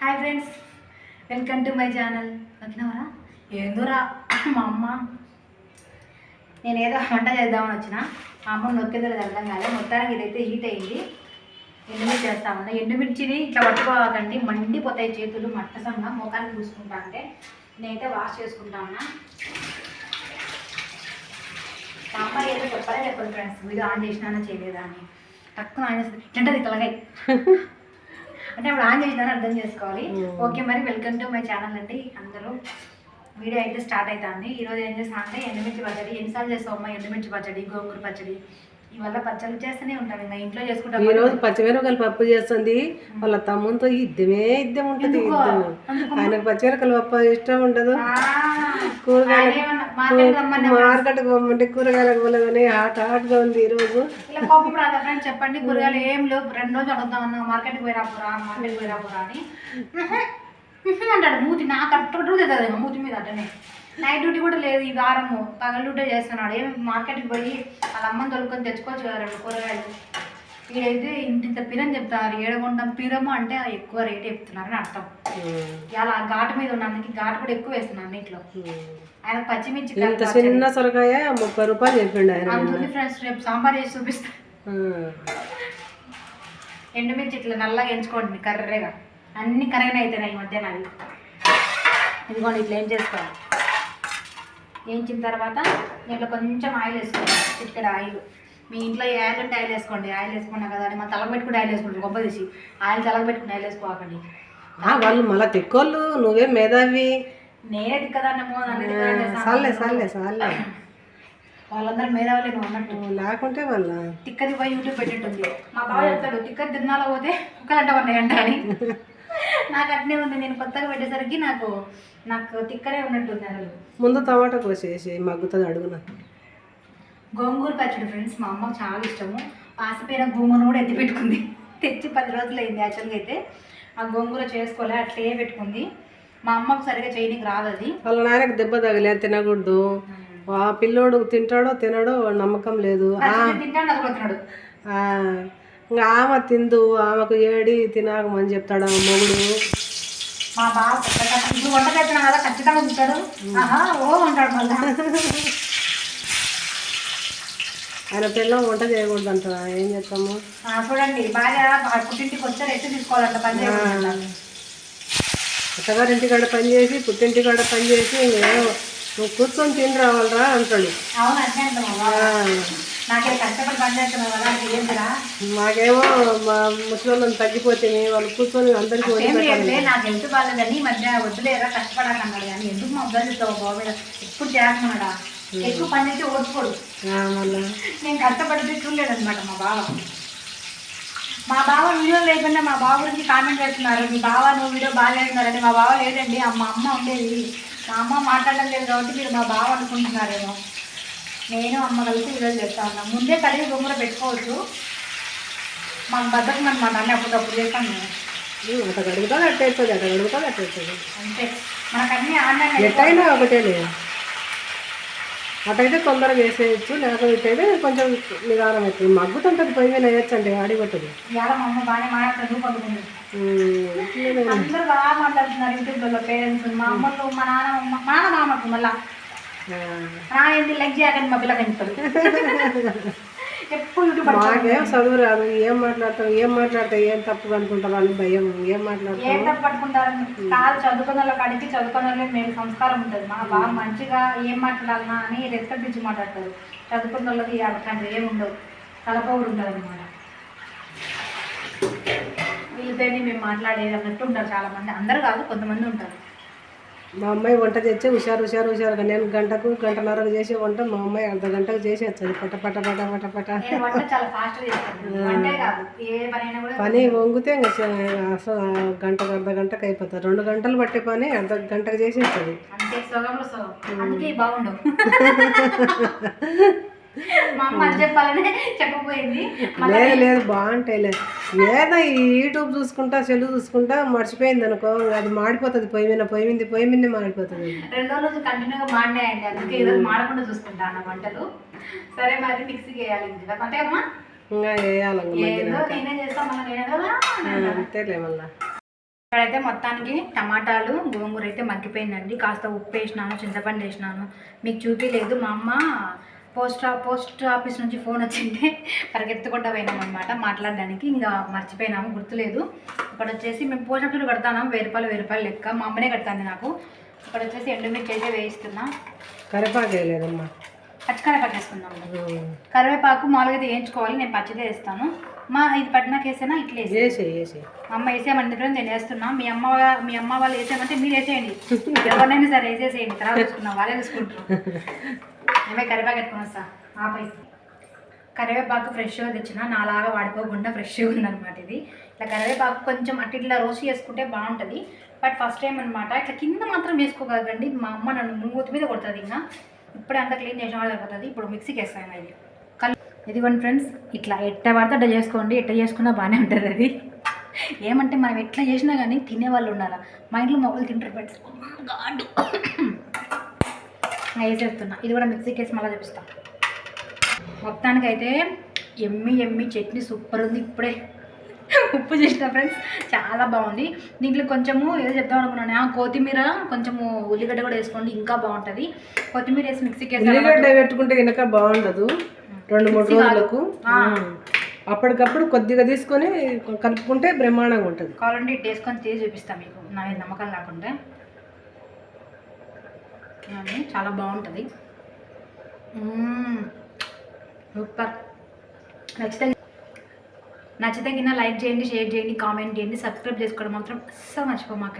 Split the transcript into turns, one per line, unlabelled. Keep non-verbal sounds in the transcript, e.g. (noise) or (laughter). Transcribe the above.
Hi friends welcome to my channel వచ్చినవరా ఏందోరా? మా అమ్మ. నేను ఏదో వంట చేద్దామని వచ్చిన. మా అమ్మ నొక్కేదో అర్థం కాలే. మొత్తానికి ఇదైతే హీట్ అయ్యింది ఎండుమిర్చి చేస్తామన్నా ఎండుమిర్చిని ఇట్లా పట్టుకోవాలండి మండిపోతాయి చేతులు మట్టసంగా ముఖాన్ని చూసుకుంటా అంటే నేనైతే వాష్ చేసుకుంటా ఉన్నా. సాంబార్ ఏదో చెప్పాలి చెప్పండి ఫ్రెండ్స్ వీడియో ఆన్ చేసినా చేయలేదా అని. తక్కువ ఆన్ చేస్తుంది తింటది అంటే అప్పుడు ఆన్ చేసినా అర్థం చేసుకోవాలి.
Hmm.
ఓకే మరి వెల్కమ్ టు మై ఛానల్ అండి. అందరూ వీడియో అయితే స్టార్ట్ అవుతుంది ఈరోజు ఏం చేస్తాం అంటే ఎండుమిర్చి పచ్చడి ఎన్నిసార్లు చేస్తాం అమ్మ ఎండుమిర్చి పచ్చడి గోంగూర పచ్చడి? ఇవల్ల పచ్చళ్ళు చేస్తూనే ఉంటాం ఇంకా ఇంట్లో చేసుకుంటాం
ఈ రోజు పచ్చిమిరపకాయలు పప్పు చేస్తుంది. వాళ్ళ తమ్ముతో ఇద్దమే ఇద్దం ఉంటుంది? ఇద్దం
అందుకు
ఆయనకు పచ్చిమిరపకాయలు పప్పు ఇష్టం ఉండదు. కూరగాయలు
మార్కెట్కి
పోమంటే కూరగాయలకు పోలేదని హాట్ హాట్గా ఉంది ఈ రోజు
ఇలా కోపం రాదా ఫ్రెండ్స్ చెప్పండి కూరగాయలు ఏం లేవు. రెండు రోజులు అడుగుదాం అన్నా మార్కెట్కి పోయి రాపురా మార్కెట్కి పోయి రాపురా అని. అంటాడు మూతి నాకు కరెక్ట్ రోజు అవుతుంది మూతి మీద అట్టనే నైట్ డ్యూటీ కూడా లేదు ఈ వారము. పగల డ్యూటీ చేస్తున్నాడు. ఏం మార్కెట్కి పోయి వాళ్ళ అమ్మని తొలుకొని తెచ్చుకోవచ్చు కదా రెండు కూరగాయలు? వీడైతే ఇంత ఇంత పిరని చెప్తారు ఏడగొండం పిరము అంటే ఎక్కువ రేట్ చెప్తున్నారని అర్థం. ఇలా ఘాటు మీద ఉన్నందుకు ఘాటు కూడా ఎక్కువ వేస్తున్నాను అన్నింటిలో ఆయన పచ్చిమిర్చి
ఇంత చిన్న సొరకాయ ముప్పై రూపాయలు చెప్పిండు ఆయన.
అందుకే ఫ్రెండ్స్ రేపు సాంబార్ చేసి చూపిస్తా. ఎండుమిర్చి ఇట్లా నల్లగా ఎంచుకోండి కర్రెగా. అన్ని కర్రగానే అవుతున్నాయి ఈ మధ్య నావి ఇదిగోండి ఇట్లా ఏం చేసుకోవాలి? వేయించిన తర్వాత దీంట్లో కొంచెం ఆయిల్ వేసుకోండి. ఇక్కడ ఆయిల్. మీ ఇంట్లో ఏ ఆయిల్ ఉంటే ఆయిల్ వేసుకోండి. ఆయిల్ వేసుకున్నా కదా అని మన తలకు పెట్టుకుని ఆయిల్ వేసుకోండి గొప్ప తీసి. ఆయిల్ తలకు పెట్టుకుని ఆయిల్ వేసుకోకండి.
వాళ్ళు మళ్ళా తెక్కోళ్ళు నువ్వే మేధావి.
నేనే తిక్కదాన్నమో.
సాలే సాలే సాలే
వాళ్ళందరూ మేధావులే నువ్వు అన్నట్టు.
లేకుంటే వాళ్ళ
తిక్కది పోయి యూట్యూబ్ పెట్టింటుంది. మా బావ చెప్తాడు తిక్కది తిన్నాలో పోతే కుక్కలంట ఉన్నాయంట అని. (laughs) నాకు అట్నే ఉంది. నేను కొత్తగా పెట్టేసరికి నాకు నాకు తిక్కనే ఉన్నట్టుంది అసలు.
ముందు టమాటా కోసేసి మగ్గుతుంది అడుగున.
గోంగూర పచ్చడి ఫ్రెండ్స్ మా అమ్మకు చాలా ఇష్టము. పాసిపోయిన గోంగూర కూడా ఎత్తి పెట్టుకుంది. తెచ్చి పది రోజులు అయింది యాక్చువల్గా అయితే. ఆ గోంగూర చేసుకోలే అట్లే పెట్టుకుంది. మా అమ్మకు సరిగా చేయడానికి రాదు అది.
వాళ్ళ నాయనకు దెబ్బ తగిలే తినకూడదు. ఆ పిల్లోడు తింటాడో తినడో నమ్మకం లేదు.
అది
ఆ, ఇంకా ఆమె తిందు ఆమెకు ఏడి తినాకమని చెప్తాడు ఆ మొగుడు.
మా ఇప్పుడు వంట చేస్తున్నా కదా ఖచ్చితంగా తింటాడు. ఓ అంటాడు మళ్ళా. (laughs)
ఆయన పిల్లం వంట చేయకూడదు అంటారా ఏం చేస్తాము?
చూడండి భార్య పుట్టింటికి వస్తే రెస్ట్ తీసుకోవాలంట పని చేయకుండా.
అత్తగారింటి కాడ పని చేసి పుట్టింటి కాడ పని చేసి నువ్వు కూర్చొని తిని రావాలరా అంటాడు.
అవును అంటే అంటాం
ఆ,
నాకే కష్టపడి పని చేస్తున్నావు కదా అది ఏంటిరా
మాకేమో మా ముసలి తగ్గిపోతే వాళ్ళు కూర్చొని అందరికీ వండి
ఏం
పెట్టాలి
లేదు నాకు హెల్త్ బాగాలేదని మధ్య వద్దులేరా కష్టపడాలి అన్నాడు కానీ ఎందుకు మా అబ్బాయి ఇస్తావు బాబు మీద ఎప్పుడు చేస్తున్నాడా? ఎక్కువ పని చేసి ఓడిపోడు. నేను కష్టపడితే చూడలేదన్నమాట మా బావ. మా బావ వీడియో లేకుండా మా బావ గురించి కామెంట్ చేస్తున్నారు మీ బావ నువ్వు వీడియో బాగాలేదున్నారని మా బావ లేదండి. మా అమ్మ ఉండేది. మా అమ్మ మాట్లాడడం లేదు కాబట్టి మీరు మా బావ అనుకుంటున్నారేమో. నేను అమ్మ కలిసి వీడియో చేస్తా ఉన్నాం. ముందే కలిగి బొమ్మర పెట్టుకోవచ్చు. మాకు బద్దకం అనమాట అన్నీ అప్పటికప్పుడు చేస్తాను నేను.
అడుగుతా అడుగుతా అవుతుంది
అంతే. మనకన్నీ ఆన్లైన్
ఎట్టయినా ఒకటేలే. అటైతే తొందరగా వేసేయచ్చు లేకపోతే ఇటైతే కొంచెం నిదానం అవుతుంది మగ్గుతుంటుంది పొయ్యి మీద ఆడిపోతుంది.
పడుకుంది
ఉమ్, ఇట్లనే.
అందరూ బాగా మాట్లాడుతున్నారు యూట్యూబ్లో పేరెంట్స్ మా అమ్మలు మా నాన్న మా మా నాన్న మామకు మళ్ళా. నా ఏంటి లైక్ చేయకండి మా పిల్లకి (laughs)
మాకేం చదువు రాదు. ఏం మాట్లాడతాం ఏం మాట్లాడతాం ఏం తప్పు అనుకుంటాం అని భయం. ఏం
ఏ
మాట్లాడతాం
తప్పు పట్టుకుంటారు కాదు చదువుకున్న వాళ్ళకి అడిగి చదువుకున్న వాళ్ళకి మేము సంస్కారం ఉంటుంది. మా బాగా మంచిగా ఏం మాట్లాడాలన్నా అని ఇచ్చి మాట్లాడతారు. చదువుకున్న వాళ్ళకి అట్లాంటివి ఏమి ఉండవు కలపవుడు ఉంటుంది అనమాట వీళ్ళతోని మేము మాట్లాడేది అన్నట్టు ఉంటారు చాలా మంది అందరు కాదు కొంతమంది ఉంటారు.
మా అమ్మాయి వంట తెచ్చి హుషారు హుషారు హుషారుగా. నేను గంటకు గంటన్నరకు చేసే వంట మా అమ్మాయి అర్ధ గంటకు చేసి వచ్చేది పట పట పట పట. పట
పని
వంగితే అసలు గంటకు అర్ధ గంటకు అయిపోతుంది. రెండు గంటలు పట్టే పని అర్ధ గంటకు చేసేస్తుంది. (laughs) (laughs)
మా అమ్మ అది చెప్పాలనే చెప్పబోయింది.
లేదు లేదు బాగుంటాయి లేదు. ఏదో ఈ యూట్యూబ్ చూసుకుంటా సెల్ చూసుకుంటా మర్చిపోయింది అనుకో అది మాడిపోతుంది పొయ్యి మీద పొయ్యి మీద పొయ్యి మీద మాడిపోతుంది.
రెండో రోజు కంటిన్యూగా మాడినాయండి అందుకే ఈరోజు మాడకుండా చూసుకుంటాను వంటలు. సరే మరి మిక్సీకి వేయాలి ఇంకా అంతే కదమ్మా?
ఇంకా వేయాలి ఇంకా మధ్యన
ఏదో నేనే చేస్తాను మళ్ళీ నేనే కదా
అంతేలే మళ్ళా.
ఇక్కడైతే మొత్తానికి టమాటాలు గోంగూర అయితే మగ్గిపోయిందండి. కాస్త ఉప్పు వేసినాను చింతపండు వేసినాను. మీకు చూపించలేదు మా అమ్మ పోస్ట్ పోస్ట్ ఆఫీస్ నుంచి ఫోన్ వచ్చింటే పరిగెత్తుకుంటా పోయినాం అనమాట మాట్లాడడానికి ఇంకా మర్చిపోయినాము గుర్తులేదు. ఇక్కడ వచ్చేసి మేము పోస్ట్ ఆఫీస్లో కడతాను వెయ్యి రూపాయలు వెయ్యి రూపాయలు లెక్క. మా అమ్మనే కడతాను నాకు. ఇక్కడ వచ్చేసి ఎండుమిర్చి అయితే వేయిస్తున్నా.
కరివేపాకు వేయలేదమ్మా.
పచ్చికరేపాకు వేసుకుందాం. కరివేపాకు మామూలుగా అయితే వేయించుకోవాలి నేను పచ్చిదే వేస్తాను. మా ఇది పట్టినాక వేసేనా ఇట్లా వేసి అమ్మ వేసేయమని నేను వేస్తున్నా. మీ అమ్మ మీ అమ్మ వాళ్ళు వేసేయమంటే మీరు వేసేయండి. (laughs) ఎవరినైనా సరే వేసేసేయండి. తర్వాత చూసుకున్నాం వాళ్ళే చూసుకుంటారు. (laughs) ఏమే కరివేపాకు ఎత్తుకొని వస్తా. ఆపై కరివేపాకు ఫ్రెష్గా తెచ్చిన నాలాగా వాడిపోకుండా ఫ్రెష్గా ఉందన్నమాట ఇది. ఇట్లా కరివేపాకు కొంచెం అటు ఇట్లా రోస్ట్ చేసుకుంటే బాగుంటుంది. బట్ ఫస్ట్ టైం అనమాట ఇట్లా కింద మాత్రం వేసుకోగలగండి మా అమ్మ నన్ను మూతి మీద కొడుతుంది ఇంకా. ఇప్పుడే అంతా క్లీన్ చేసిన వాళ్ళు సరిపోతుంది ఇప్పుడు మిక్సీకి వేస్తాను ఇది. కల్ ఇదిగోండి ఫ్రెండ్స్ ఇట్లా ఎట్ట పడితే అట్లా చేసుకోండి. ఎట్ట చేసుకున్నా బాగానే ఉంటుంది అది. ఏమంటే మనం ఎట్లా చేసినా కానీ తినే వాళ్ళు ఉండాలి. మా ఇంట్లో మొగలు తింటారు ఫ్రెండ్స్ గాడు. వేసేస్తున్నా ఇది కూడా మిక్సీకి వేసి మళ్ళీ చూపిస్తా. మొత్తానికి అయితే ఎమ్మి ఎమ్మి చట్నీ సూపర్ ఉంది ఇప్పుడే. ఉప్పు చేసిన ఫ్రెండ్స్ చాలా బాగుంది. దీంట్లో కొంచెము ఏదో చెప్దాం అనుకున్నాను. ఆ, కొత్తిమీర కొంచెము ఉల్లిగడ్డ కూడా వేసుకోండి ఇంకా బాగుంటుంది. కొత్తిమీర వేసి మిక్సీకి
ఉల్లిగడ్డ పెట్టుకుంటే కనుక బాగుండదు. రెండు మూడు. రోజులకు. అప్పటికప్పుడు కొద్దిగా తీసుకొని కలుపుకుంటే బ్రహ్మాండంగా ఉంటుంది.
కావాలంటే ఇటు వేసుకొని తీసి చూపిస్తాను మీకు. నా నమ్మకం లేకుంటే. ఏమండి? చాలా బాగుంటుంది. సూపర్. నచ్చితే నచ్చితే కింద లైక్ చేయండి షేర్ చేయండి కామెంట్ చేయండి. సబ్స్క్రైబ్ చేసుకోవడం మాత్రం అస్సలు మర్చిపోమాకండి.